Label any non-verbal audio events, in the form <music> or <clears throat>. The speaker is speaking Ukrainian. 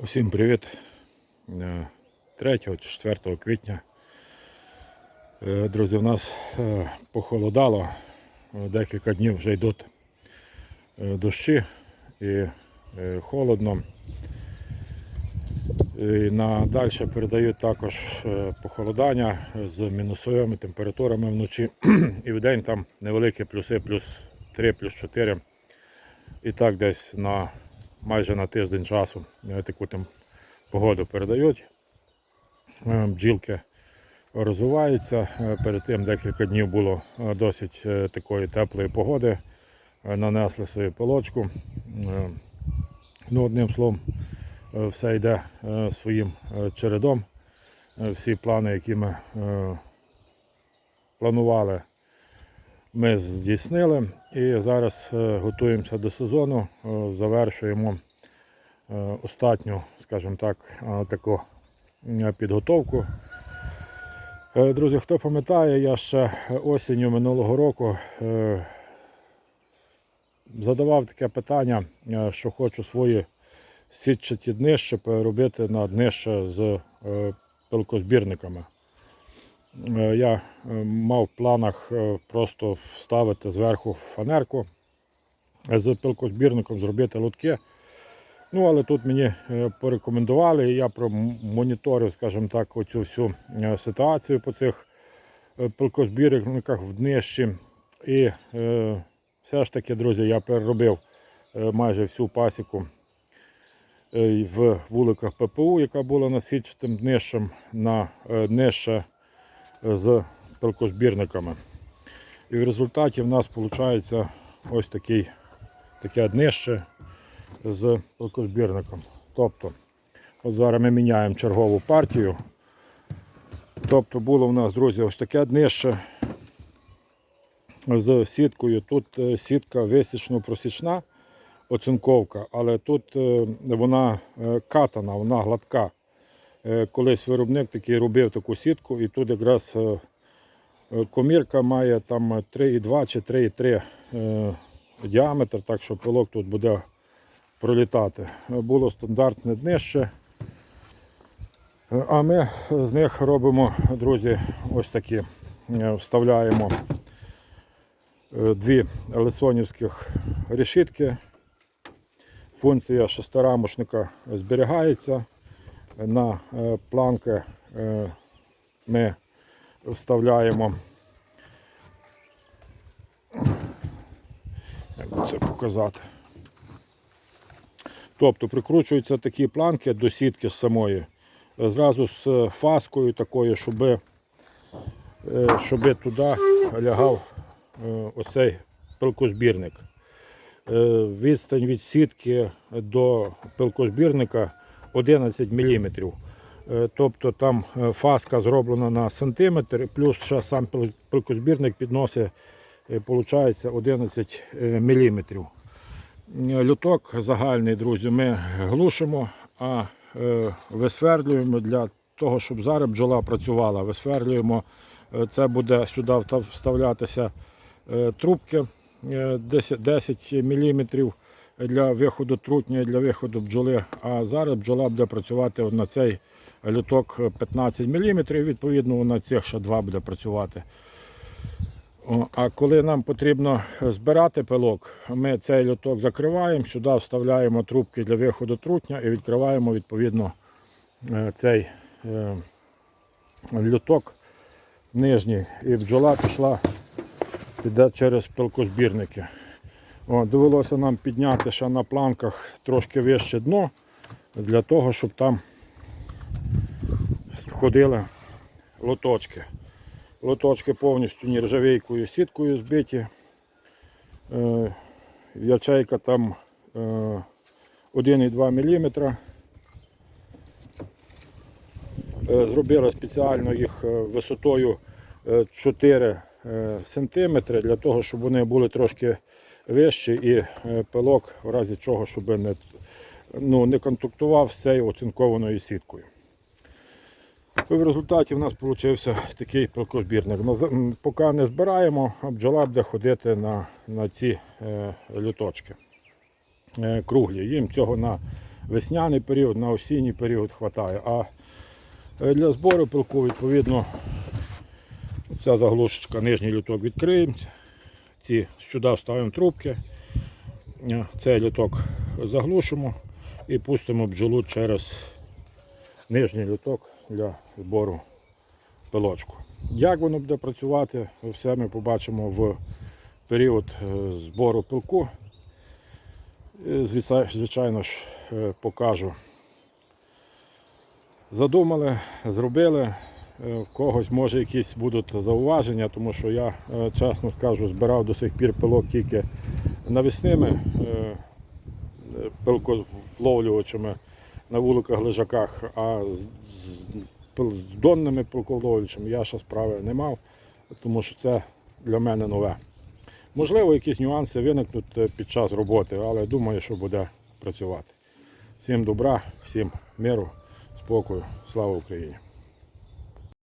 Усім привіт. Е, 3 чи 4 квітня. Е, Друзі, в нас е, похолодало. Е, Декілька днів вже йдуть е, дощі і е, холодно. І надалі передають також е, похолодання з мінусовими температурами вночі. <clears throat> І в день там невеликі плюси, плюс 3, плюс 4. І так десь на майже на тиждень часу е, таку там погоду передають. Е, Бджілки розвиваються. Е, Перед тим декілька днів було досить такої теплої погоди. Нанесли свою полочку. Ну, одним словом, все йде своїм чередом. Всі плани, які ми планували, ми здійснили. І зараз е, готуємося до сезону, е, завершуємо е, остатню, скажімо так, таку підготовку. Друзі, хто пам'ятає, я ще осінню минулого року задавав таке питання, що хочу свої сітчаті днища переробити на днище з пилкозбірниками. Е, Я е, мав в планах е, просто вставити зверху фанерку з пилкозбірником, зробити лотки. Ну, але тут мені порекомендували, я промоніторив, скажімо так, оцю всю ситуацію по цих пилкозбірниках в днищі. І е, все ж таки, друзі, я переробив майже всю пасіку в вуликах ППУ, яка була насіченим днищем на днище з пилкозбірниками. І в результаті в нас виходить ось такий, таке днище з пилкозбірником. Тобто, от зараз ми міняємо чергову партію. Тобто було в нас, друзі, ось таке днище з сіткою. Тут е, сітка висічно-просічна оцинковка, але тут е, вона е, катана, вона гладка. Е, Колись виробник такий робив таку сітку, і тут якраз е, комірка має там 3,2 чи 3,3 е, діаметр, так що пилок тут буде пролітати. Було стандартне днище. А ми з них робимо, друзі, ось такі. Вставляємо дві лисонівських решітки. Функція шестирамошника зберігається. На е, планки е, ми вставляємо. Як це показати? Тобто прикручуються такі планки до сітки самої, е, зразу з фаскою такою, щоб, щоб туди лягав оцей пилкозбірник. Відстань від сітки до пилкозбірника 11 мм. Тобто там е, фаска зроблена на сантиметр, плюс ще сам пил- пилкозбірник підносить, е, виходить, 11 мм. Люток загальний, друзі, ми глушимо, а е, висверлюємо для того, щоб зараз бджола працювала. Висверлюємо, е, це буде сюди вставлятися е, трубки е, 10, 10 мм для виходу трутня, і для виходу бджоли. А зараз бджола буде працювати на цей люток 15 мм, відповідно на цих ще два буде працювати. А коли нам потрібно збирати пилок, ми цей люток закриваємо, сюди вставляємо трубки для виходу трутня і відкриваємо відповідно е, цей е, люток нижній. І бджола пішла, піде через пилкозбірники. О, довелося нам підняти ще на планках трошки вище дно, для того, щоб там ходили лоточки. Лоточки повністю нержавійкою сіткою збиті. Е, Ячейка там е, 1,2 мм. Е, Зробили спеціально їх е, висотою е, 4 е, см для того, щоб вони були трошки вищі і е, пилок, в разі чого, щоб не, ну, не контактував з цією оцинкованою сіткою. В результаті в нас вийшов такий пилкозбірник. Поки не збираємо, а бджола буде ходити на, на ці е, люточки е, круглі. Їм цього на весняний період, на осінній період вистачає. А е, для збору пилку, відповідно, ця заглушечка, нижній люток відкриємо. Ці сюди вставимо трубки. Е, Цей люток заглушимо і пустимо бджолу через нижній люток для збору пилочку. Як воно буде працювати, все ми побачимо в період е, збору пилку. Е, Звичайно ж, покажу. Задумали, зробили. Е, В когось може якісь будуть зауваження, тому що я, е, чесно скажу, збирав до сих пір пилок тільки навісними е, пилковловлювачами на вуликах лежаках, а з, донними пилковловлювачами я ще справи не мав, тому що це для мене нове. Можливо, якісь нюанси виникнуть під час роботи, але думаю, що буде працювати. Всім добра, всім миру, спокою, слава Україні!